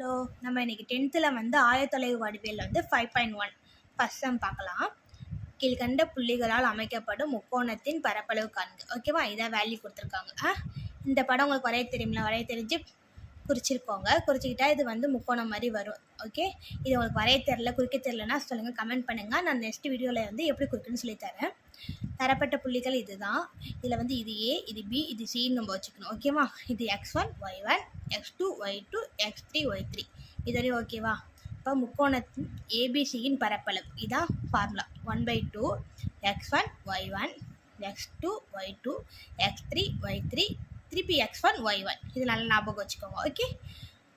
Hello நம்ம இன்னைக்கு டென்த்தில் வந்து ஆயத்தொலைவு வடிவியல் வந்து five point one first sum பார்க்கலாம். கீழ்கண்ட புள்ளிகளால் அமைக்கப்படும் முக்கோணத்தின் பரப்பளவு காண்க. ஓகேவா இதான் வேல்யூ கொடுத்துருக்காங்க. ஆ? இந்த படம் உங்களுக்கு வரைய தெரியுமில்ல வரைய தெரிஞ்சு குறிச்சிருக்கோங்க. குறிச்சிக்கிட்டா இது வந்து முக்கோணம் மாதிரி வரும். ஓகே இது உங்களுக்கு வரைய தெரில குறிக்க தெரிலனா சொல்லுங்கள் கமெண்ட் பண்ணுங்கள் நான் நெக்ஸ்ட் வீடியோவில் வந்து எப்படி குறிக்கணும்னு சொல்லித்தரேன் தரப்பட்ட புள்ளிகள் இதுதான். இதில் வந்து இது ஏ இது பி இது சின்னு நம்ம வச்சுக்கணும். ஓகேவா இது x one y one x two y two x three y three இதோடய ஓகேவா இப்போ முக்கோணத்தின் ஏபிசியின் பரப்பளவு. இதான் formula one by two x one y one x two y two x three y three திருப்பி எக்ஸ் ஒன் ஒய் ஒன் இது நல்லா ஞாபகம் வச்சுக்கோங்க. ஓகே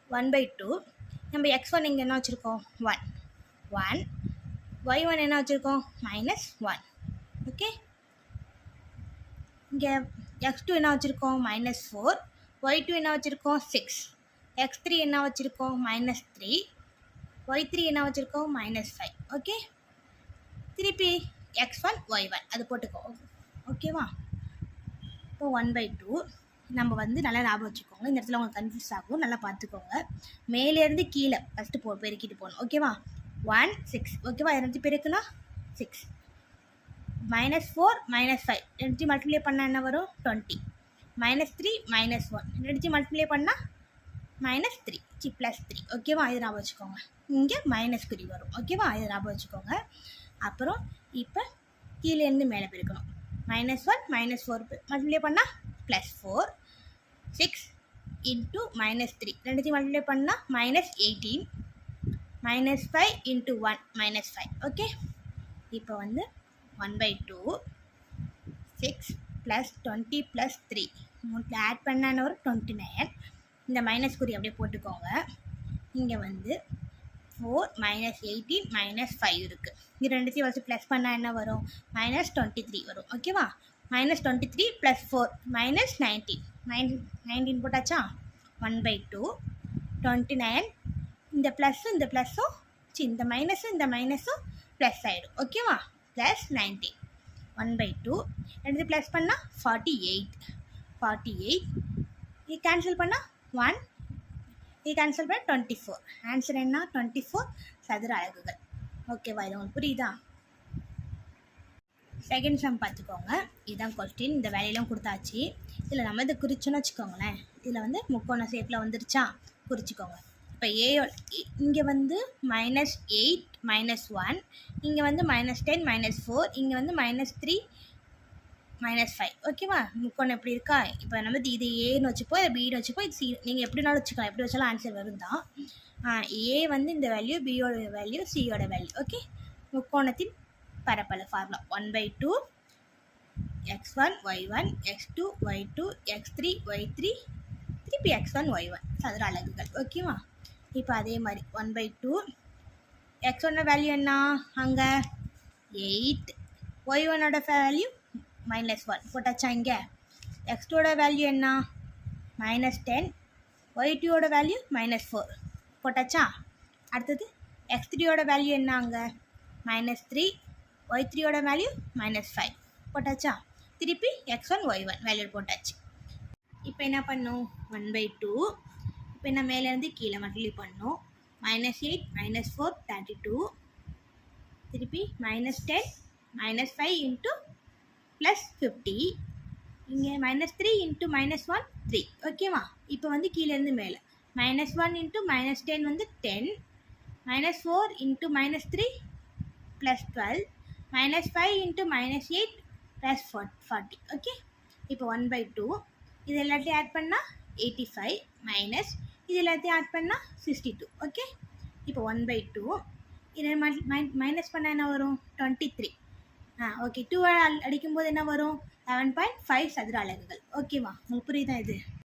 ஒன் பை டூ நம்ம எக்ஸ் ஒன் இங்கே என்ன வச்சுருக்கோம்? ஒன் ஒன் ஒய் ஒன் என்ன வச்சுருக்கோம்? Minus one okay? இங்கே எக்ஸ் டூ என்ன வச்சுருக்கோம்? மைனஸ் ஃபோர் ஒய் டூ என்ன வச்சுருக்கோம்? சிக்ஸ் எக்ஸ் த்ரீ என்ன வச்சுருக்கோம்? மைனஸ் த்ரீ ஒய் த்ரீ என்ன வச்சுருக்கோம்? Minus five okay? திருப்பி எக்ஸ் ஒன் ஒய் ஒன் அது போட்டுக்கோ. ஓகேவா இப்போ ஒன் பை டூ நம்ம வந்து நல்லா லாபம் வச்சுக்கோங்க. இந்த இடத்துல உங்களுக்கு கன்ஃபியூஸ் ஆகும். நல்லா பார்த்துக்கோங்க. மேலேருந்து கீழே. ஃபஸ்ட்டு போ பெருக்கிட்டு போகணும். ஓகேவா ஒன் சிக்ஸ் ஓகேவா இரநூத்தி பேருக்குன்னா six minus four minus five ரெண்டு மல்டிப்ளை பண்ணால் என்ன வரும்? Twenty minus three minus one ரெண்டுத்தையும் மல்டிப்ளை பண்ணால் minus three C plus three ஓகேவா இது ஞாபகம் வச்சுக்கோங்க. இங்கே மைனஸ் குறி வரும். ஓகேவா இது ஞாபகம் வச்சுக்கோங்க. அப்புறம் இப்போ கீழேருந்து மேலே பிரிக்கணும். Minus one minus four multiply பண்ணால் plus four six into minus three ரெண்டுத்தையும் மல்டிப்ளை பண்ணால் minus eighteen minus five into one minus five okay இப்போ வந்து one by two six plus twenty plus three மூட்டில் add பண்ணான ஒரு டுவெண்ட்டி நைன் இந்த minus குறி அப்படியே போட்டுக்கோங்க. இங்கே வந்து four minus eighteen minus five இருக்குது இது ரெண்டுத்தையும் வச்சு ப்ளஸ் பண்ணால் என்ன வரும்? மைனஸ் டுவெண்ட்டி த்ரீ வரும். ஓகேவா minus twenty three plus four minus nineteen nine nineteen போட்டாச்சா? One by two twenty nine இந்த ப்ளஸ்ஸும் இந்த ப்ளஸ்ஸும் சி இந்த மைனஸும் இந்த மைனஸும் ப்ளஸ் ஆகிடும் ஓகேவா plus nineteen one by two ரெண்டு ப்ளஸ் பண்ணால் ஃபார்ட்டி எயிட் ஃபார்ட்டி எயிட் இது கேன்சல் பண்ணால் ஒன் இது கேன்சல் பண்ணால் டுவெண்ட்டி ஃபோர் ஆன்சர் என்ன? டுவெண்ட்டி ஃபோர் சதுர அழகுகள் ஓகேவா இது உங்களுக்கு புரியுதா? செகண்ட் சம் பார்த்துக்கோங்க. இதுதான் கொஸ்டின் இந்த வேலையெல்லாம் கொடுத்தாச்சு. இதில் நம்ம இதை குறிச்சோன்னு வச்சுக்கோங்களேன். இதில் வந்து முக்கோண ஷேப்பில் வந்துருச்சா? குறிச்சிக்கோங்க. இப்போ ஏ இங்கே வந்து மைனஸ் எயிட் மைனஸ் ஒன் இங்கே வந்து மைனஸ் டென் மைனஸ் ஃபோர் இங்கே வந்து மைனஸ் த்ரீ மைனஸ் ஃபைவ் ஓகேவா முக்கோணம் எப்படி இருக்கா? இப்போ நம்ம இது ஏன்னு வச்சுப்போம் இதை பின்னு வச்சுப்போம் இது சி நீங்கள் எப்படினாலும் வச்சுக்கலாம். எப்படி வச்சாலும் ஆன்சர் வரும் தான் ஏ வந்து இந்த வேல்யூ பியோட வேல்யூ சியோட வேல்யூ ஓகே முக்கோணத்தின் பரப்பளவு formula one by two x one y one x two y two x three y three திருப்பி எக்ஸ் ஒன் ஒய் ஒன் சதுர அலகுகள். ஓகேவா இப்போ அதே மாதிரி ஒன் பை டூ எக்ஸ் ஒன்னோட வேல்யூ என்ன? அங்கே எயிட் ஒய் ஒன்னோட வேல்யூ மைனஸ் ஒன் போட்டாச்சா இங்கே? எக்ஸ் டூவோட வேல்யூ என்ன? மைனஸ் டென் ஒய் டூவோட வேல்யூ மைனஸ் ஃபோர் போட்டாச்சா? அடுத்தது எக்ஸ் த்ரீயோட வேல்யூ என்ன அங்கே? மைனஸ் த்ரீ ஒய் த்ரீயோட வேல்யூ மைனஸ் ஃபைவ் போட்டாச்சா? திருப்பி x one y one value போட்டாச்சு. இப்போ என்ன பண்ணும்? ஒன் பை டூ இப்போ என்ன மேலேருந்து கீழே மல்டிப்ளை பண்ணோம் minus eight minus four thirty two திருப்பி minus ten minus five into plus fifty இங்கே minus three into minus one three ஓகேவா இப்போ வந்து கீழேருந்து மேலே. Minus one into minus ten வந்து ten minus four into minus three plus twelve minus five into minus eight plus four forty okay இப்போ one by two இது எல்லாத்தையும் add பண்ணால் எயிட்டி ஃபைவ் மைனஸ் இது எல்லாத்தையும் ஆட் பண்ணால் சிக்ஸ்டி டூ ஓகே இப்போ one by two இதை minus பண்ணால் என்ன வரும்? Twenty three ah okay two அடிக்கும்போது என்ன வரும்? லெவன் பாயிண்ட் ஃபைவ் சதுர அலகுகள். ஓகேவா உங்களுக்கு புரியுதா இது?